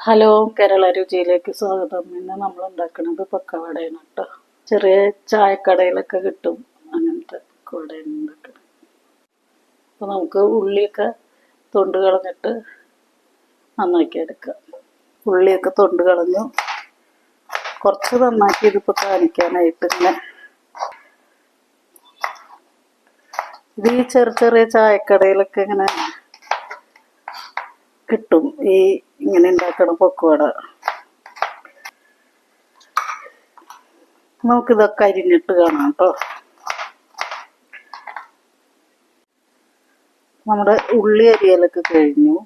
Hello. Kerala രുചിയിലേക്ക് സ്വാഗതം. ഇന്ന് നമ്മൾ ഉണ്ടാക്കുന്നത് പക്കവടയാണ് കേട്ടോ. ചെറിയ ചായക്കടയിലൊക്കെ കിട്ടും അങ്ങനത്തെ പക്കവടയാണ് ഉണ്ടാക്കുന്നത്. അപ്പോൾ നമുക്ക് ഉള്ളിയൊക്കെ തൊണ്ട് കളഞ്ഞിട്ട് നന്നാക്കി എടുക്കാം. ഉള്ളിയൊക്കെ തൊണ്ട് കളഞ്ഞു കുറച്ച് നന്നാക്കി ഇതിപ്പോൾ കാണിക്കാനായിട്ട് ഇങ്ങനെ. ഇത് ഈ ചെറിയ ചെറിയ ചായക്കടയിലൊക്കെ ഇങ്ങനെ കിട്ടും. ഈ ഇങ്ങനെ ഉണ്ടാക്കണ പൊക്കുവട നമുക്കിതൊക്കെ അരിഞ്ഞിട്ട് കാണാം കേട്ടോ നമ്മുടെ ഉള്ളി അരിയലൊക്കെ കഴിഞ്ഞു.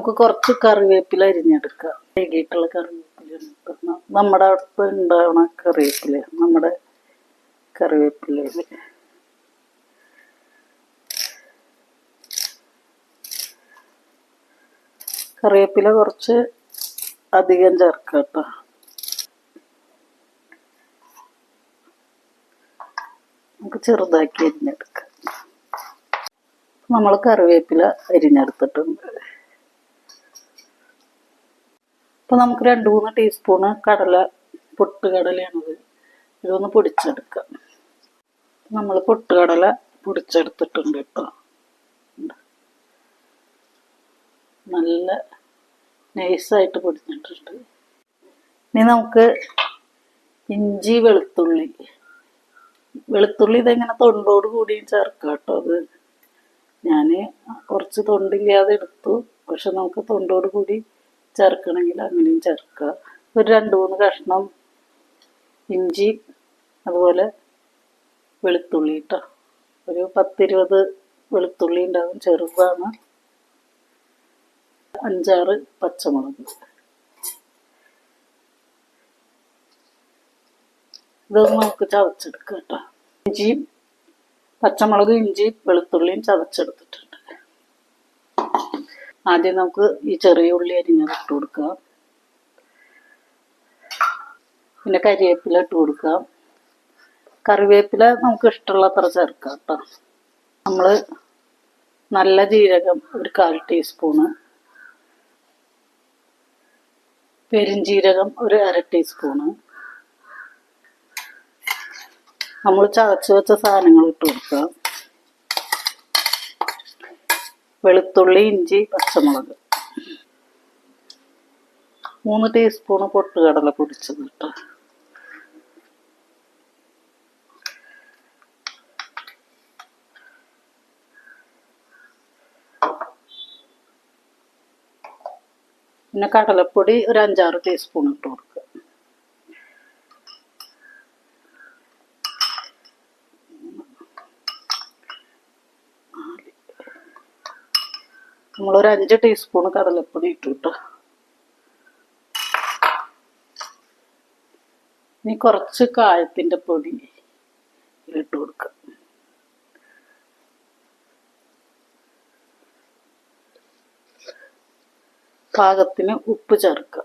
നമുക്ക് കുറച്ച് കറിവേപ്പില അരിഞ്ഞെടുക്കാം. കഴുകിയിട്ടുള്ള കറിവേപ്പില. നമ്മുടെ അടുത്ത് ഉണ്ടാവണ കറിവേപ്പില നമ്മുടെ കറിവേപ്പിലയിൽ കറിവേപ്പില കുറച്ച് അധികം ചേർക്കാം കേട്ടോ. നമുക്ക് ചെറുതാക്കി അരിഞ്ഞെടുക്കാം. നമ്മൾ കറിവേപ്പില അരിഞ്ഞെടുത്തിട്ടുണ്ട്. അപ്പോൾ നമുക്ക് രണ്ട് മൂന്ന് ടീസ്പൂണ് കടല പൊട്ടുകടലയാണത് ഇതൊന്ന് പൊടിച്ചെടുക്കാം. നമ്മൾ പൊട്ടുകടല പൊടിച്ചെടുത്തിട്ടുണ്ട് കേട്ടോ. നല്ല നൈസായിട്ട് പൊടിഞ്ഞിട്ടുണ്ട്. ഇനി നമുക്ക് ഇഞ്ചി വെളുത്തുള്ളി. വെളുത്തുള്ളി ഇതെങ്ങനെ തൊണ്ടോട് കൂടിയും ചേർക്കാം കേട്ടോ അത്. ഞാൻ കുറച്ച് തൊണ്ടില്ലാതെ എടുത്തു. പക്ഷെ നമുക്ക് തൊണ്ടോട് കൂടി ചേർക്കണമെങ്കിൽ അങ്ങനെയും ചേർക്കുക. ഒരു രണ്ട് മൂന്ന് കഷ്ണം ഇഞ്ചി അതുപോലെ വെളുത്തുള്ളി കേട്ടോ ഒരു പത്തിരുപത് വെളുത്തുള്ളി ഉണ്ടാകും ചെറുതാണ്. അഞ്ചാറ് പച്ചമുളക്. ഇതൊന്ന് നമുക്ക് ചതച്ചെടുക്കാം കേട്ടോ. ഇഞ്ചിയും പച്ചമുളകും ഇഞ്ചിയും വെളുത്തുള്ളിയും ചതച്ചെടുത്തിട്ടുണ്ട്. ആദ്യം നമുക്ക് ഈ ചെറിയ ഉള്ളി അരിഞ്ഞത് ഇട്ട് കൊടുക്കാം. പിന്നെ കരിവേപ്പില ഇട്ട് കൊടുക്കാം. കറിവേപ്പില നമുക്ക് ഇഷ്ടമുള്ളത്ര ചേർക്കാം കേട്ടോ. നമ്മൾ നല്ല ജീരകം ഒരു കാൽ ടീസ്പൂണ് പെരുംജീരകം ഒരു അര ടീസ്പൂണ് നമ്മൾ ചതച്ച് വെച്ച സാധനങ്ങൾ ഇട്ട് കൊടുക്കാം. വെളുത്തുള്ളി ഇഞ്ചി പച്ചമുളക്. മൂന്ന് ടീസ്പൂണ് പൊട്ടുകടല പൊടിച്ചത് കേട്ടോ. പിന്നെ കടലപ്പൊടി ഒരു അഞ്ചാറ് ടീസ്പൂൺ ഇട്ട് കൊടുക്കുക. നമ്മളൊരു അഞ്ച് ടീസ്പൂൺ കടലപ്പൊടി ഇട്ടു കേട്ടോ ഇനി കുറച്ച് കായത്തിന്റെ പൊടി ഇട്ട് കൊടുക്കുക പാകത്തിന് ഉപ്പ് ചേർക്കുക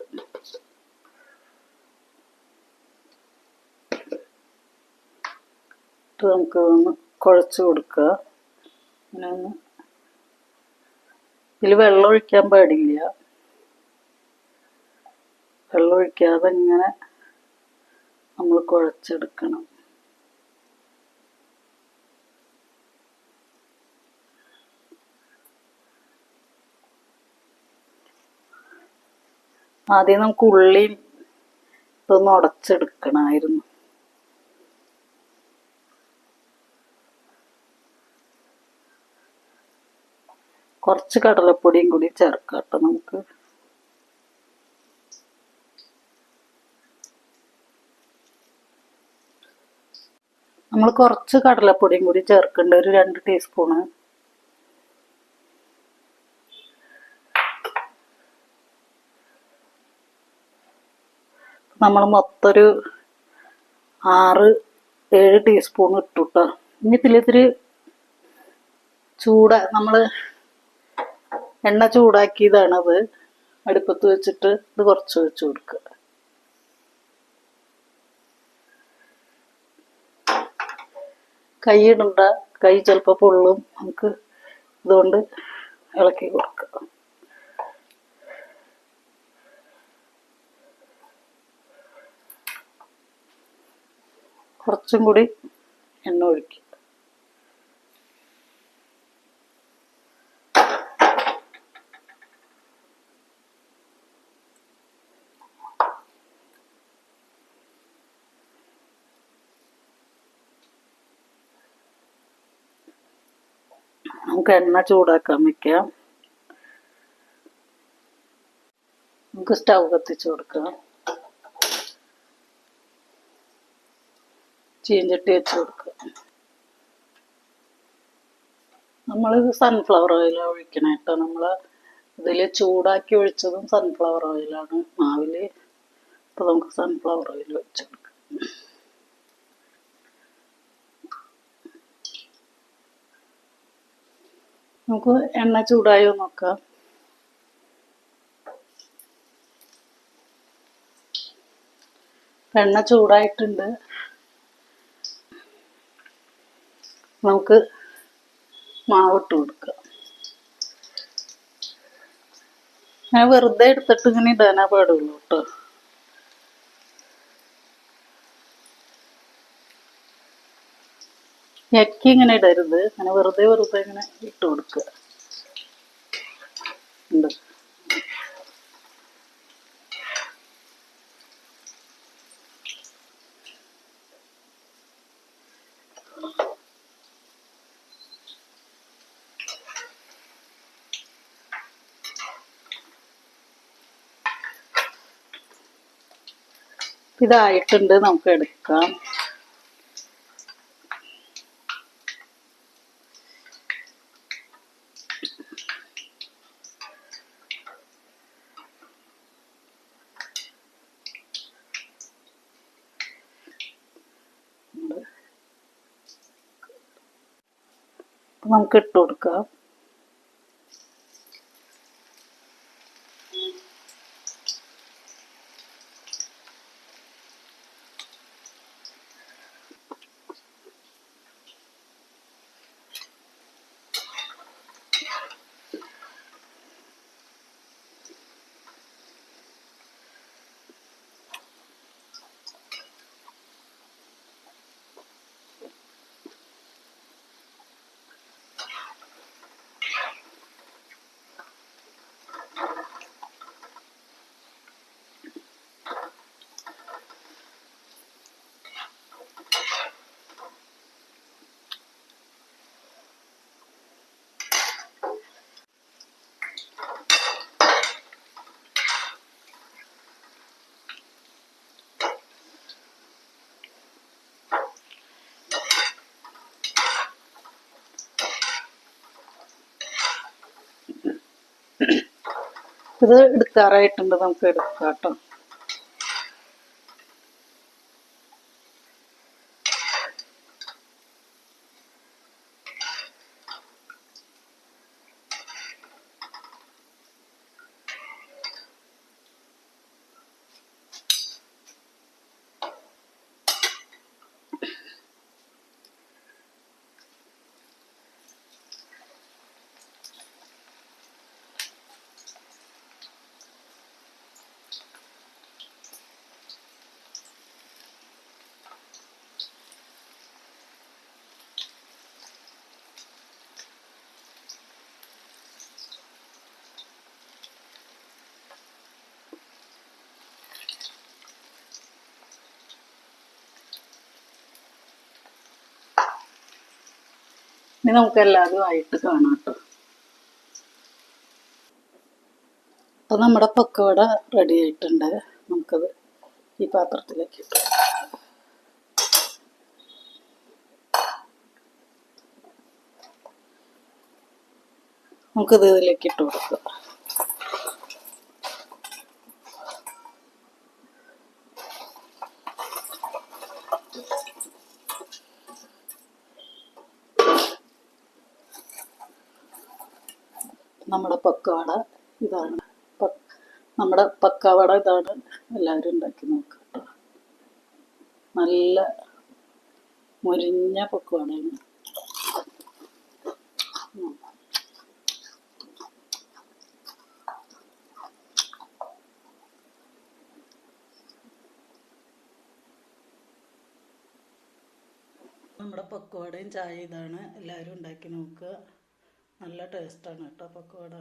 നമുക്ക് ഒന്ന് കുഴച്ച് കൊടുക്കുക അങ്ങനെ ഒന്ന് ഇതിൽ വെള്ളം ഒഴിക്കാൻ പാടില്ല. വെള്ളം ഒഴിക്കാതെ ഇങ്ങനെ നമ്മൾ കുഴച്ചെടുക്കണം. ആദ്യം നമുക്ക് ഉള്ളി ഇതൊന്ന് ഉടച്ചെടുക്കണമായിരുന്നു കുറച്ച് കടലപ്പൊടിയും കൂടി ചേർക്കാം കേട്ടോ നമുക്ക്. നമ്മൾ കുറച്ച് കടലപ്പൊടിയും കൂടി ചേർക്കേണ്ട ഒരു രണ്ട് ടീസ്പൂണ് നമ്മൾ മൊത്തം ഒരു ആറ് ഏഴ് ടീസ്പൂൺ ഇട്ടു കേട്ടോ ഇനി ഇതിലിത്തിരി ചൂട നമ്മൾ എണ്ണ ചൂടാക്കിയതാണത്. അടുപ്പത്ത് വെച്ചിട്ട് ഇത് കുറച്ച് വെച്ച് കൊടുക്കുക. കൈയിടണ്ട കൈ ചിലപ്പോൾ പൊള്ളും. നമുക്ക് ഇതുകൊണ്ട് ഇളക്കി കൊടുക്കുക കുറച്ചും കൂടി എണ്ണ ഒഴിക്കും. നമുക്ക് എണ്ണ ചൂടാക്കാൻ വെക്കാം. നമുക്ക് സ്റ്റൗ കത്തിച്ച് കൊടുക്കാം. ചീഞ്ചട്ടി വെച്ച് കൊടുക്കുക നമ്മളിത് സൺഫ്ലവർ ഓയിലാണ് ഒഴിക്കണേ കേട്ടോ നമ്മൾ ഇതിൽ ചൂടാക്കി ഒഴിച്ചതും സൺഫ്ലവർ ഓയിലാണ് മാവിൽ അപ്പോൾ നമുക്ക് സൺഫ്ലവർ ഓയിൽ വെച്ച് കൊടുക്കാം. നമുക്ക് എണ്ണ ചൂടായോ നോക്കാം. എണ്ണ ചൂടായിട്ടുണ്ട്. നമുക്ക് മാവിട്ട് കൊടുക്കാം. ഞാൻ വെറുതെ എടുത്തിട്ട് ഇങ്ങനെ ഇടാനാ പാടുള്ളൂ കേട്ടോ. ഞെക്കി ഇങ്ങനെ ഇടരുത് അങ്ങനെ വെറുതെ വെറുതെ ഇങ്ങനെ ഇട്ട് കൊടുക്കുക. ഉണ്ട്. ഇതായിട്ടുണ്ട്. നമുക്ക് എടുക്കാം. അപ്പൊ നമുക്ക് ഇട്ട് കൊടുക്കാം ഇത് എടുക്കാറായിട്ടുണ്ട്. നമുക്ക് എടുക്കാം കേട്ടോ. ഇനി നമുക്ക് എല്ലാവരും ആയിട്ട് കാണാം കേട്ടോ. അപ്പൊ നമ്മുടെ പക്കവട റെഡി ആയിട്ടുണ്ട്. നമുക്കത് ഈ പാത്രത്തിലേക്ക് നമുക്കിത് ഇതിലേക്ക് ഇട്ട് കൊടുക്കാം. നമ്മുടെ പക്കവട ഇതാണ്. നമ്മുടെ പക്കവട ഇതാണ് എല്ലാവരും ഉണ്ടാക്കി നോക്കുക. കേട്ടോ നല്ല മുരിഞ്ഞ പക്കവടയാണ്. നമ്മുടെ പക്കോടയും ചായ ഇതാണ്. എല്ലാവരും ഉണ്ടാക്കി നോക്കുക. നല്ല ടേസ്റ്റാണ് കേട്ടോ പക്വാട